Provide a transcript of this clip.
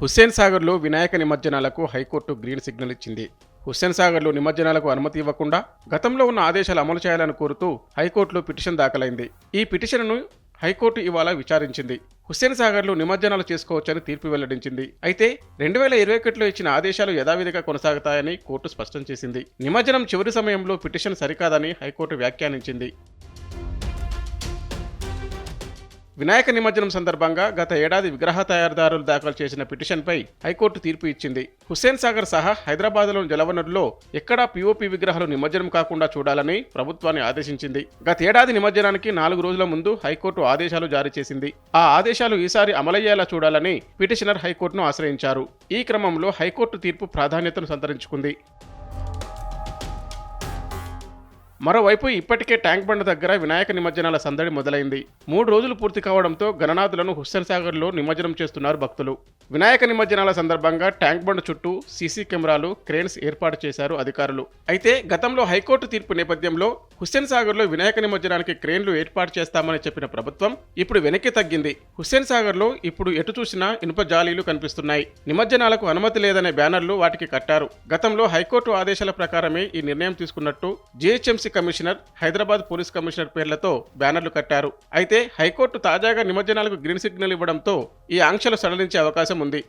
హుస్సేన్ సాగర్లో వినాయక నిమజ్జనాలకు high court green signal ఇచ్చింది. హుస్సేన్ సాగర్లో నిమజ్జనాలకు అనుమతి ఇవ్వకుండా గతంలో ఉన్న ఆదేశాలు అమలు చేయాలని కోరుతూ హైకోర్టులో పిటిషన్ దాఖలైంది. ఈ పిటిషన్ను హైకోర్టు ఇవాళ విచారించింది. హుస్సేన్ సాగర్లో నిమజ్జనాలు చేసుకోవచ్చని తీర్పు వెల్లడించింది. అయితే రెండు వేల ఇరవై ఒకటిలో ఇచ్చిన ఆదేశాలు యథావిధిగా కొనసాగుతాయని కోర్టు స్పష్టం చేసింది. నిమజ్జనం చివరి సమయంలో పిటిషన్ సరికాదని హైకోర్టు వ్యాఖ్యానించింది. వినాయక నిమజ్జనం సందర్భంగా గత ఏడాది విగ్రహ తయారీదారులు దాఖలు చేసిన పిటిషన్పై హైకోర్టు తీర్పు ఇచ్చింది. హుస్సేన్ సాగర్ సహా హైదరాబాద్లోని జలవనరులో ఎక్కడా పీఓపీ విగ్రహాలు నిమజ్జనం కాకుండా చూడాలని ప్రభుత్వాన్ని ఆదేశించింది. గత ఏడాది నిమజ్జనానికి నాలుగు రోజుల ముందు హైకోర్టు ఆదేశాలు జారీ చేసింది. ఆ ఆదేశాలు ఈసారి అమలయ్యేలా చూడాలని పిటిషనర్ హైకోర్టును ఆశ్రయించారు. ఈ క్రమంలో హైకోర్టు తీర్పు ప్రాధాన్యతను సంతరించుకుంది. మరోవైపు ఇప్పటికే ట్యాంక్ బండ్ దగ్గర వినాయక నిమజ్జనాల సందడి మొదలైంది. మూడు రోజులు పూర్తి కావడంతో గణనాథులను హుస్సేన్ సాగర్లో నిమజ్జనం చేస్తున్నారు భక్తులు. వినాయక నిమజ్జనాల సందర్భంగా ట్యాంక్ బండ్ చుట్టూ సీసీ కెమెరాలు క్రేన్స్ ఏర్పాటు చేశారు అధికారులు. అయితే గతంలో హైకోర్టు తీర్పు నేపథ్యంలో హుస్సేన్ సాగర్లో వినాయక నిమజ్జనానికి క్రేన్లు ఏర్పాటు చేస్తామని చెప్పిన ప్రభుత్వం ఇప్పుడు వెనక్కి తగ్గింది. హుస్సేన్ సాగర్లో ఇప్పుడు ఎటు చూసినా ఇనుప జాలీలు కనిపిస్తున్నాయి. నిమజ్జనాలకు అనుమతి లేదనే బ్యానర్లు వాటికి కట్టారు. గతంలో హైకోర్టు ఆదేశాల ప్రకారమే ఈ నిర్ణయం తీసుకున్నట్టు GHMC commissioner Hyderabad police commissioner పేర్లతో బ్యానర్లు కట్టారు. అయితే హైకోర్టు తాజాగా నిమజ్జనాలకు గ్రీన్ సిగ్నల్ ఇవ్వడంతో ఈ ఆంక్షలు సడలించే అవకాశం ఉంది.